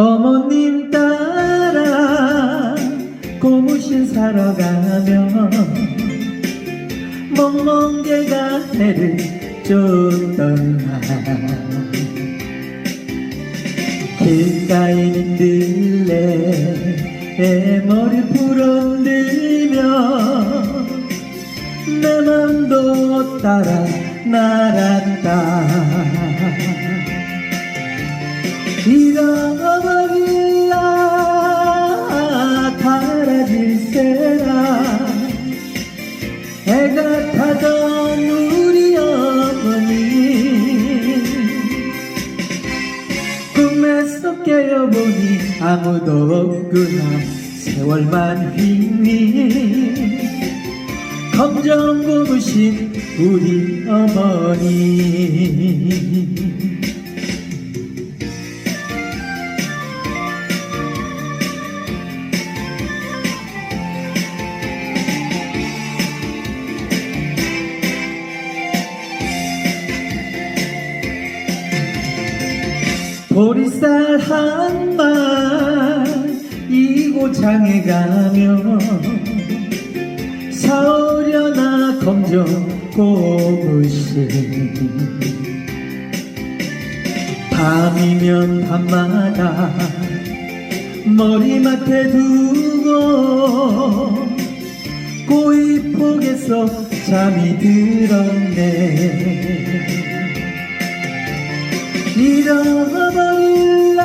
어머님 따라 고무신 사러 가면 멍멍개가 해를 쫓더라 길가에 민들레 머리 풀어들면 내 맘도 따라 날았다. 이런 해가 타던 우리 어머니. 꿈에서 깨어보니 아무도 없구나. 세월만 휘휘. 검정 고무신 우리 어머니 보리쌀 한 말 이고창에 가면 사오려나 검정 고무신. 밤이면 밤마다 머리맡에 두고 고이폭에서 잠이 들었네 잃어버릴라.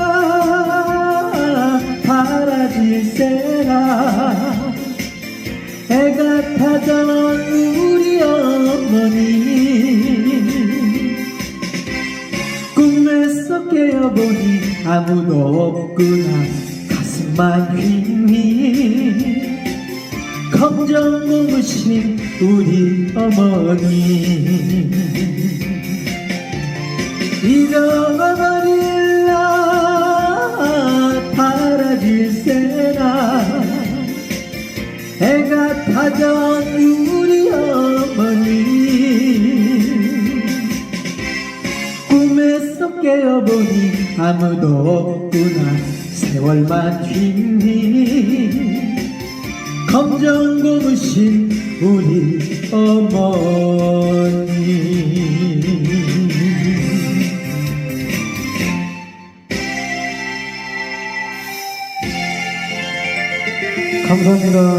바라질세라 해가 타던 우리 어머니. 꿈에서 깨어보니 아무도 없구나. 가슴만 휘휘. 검정 고무신 우리 어머니 잃어버릴라 바라질세라 해가 타던 우리 어머니. 꿈에서 깨어보니 아무도 없구나. 세월만 휘휘 검정 고무신 우리 어머니 감사합니다.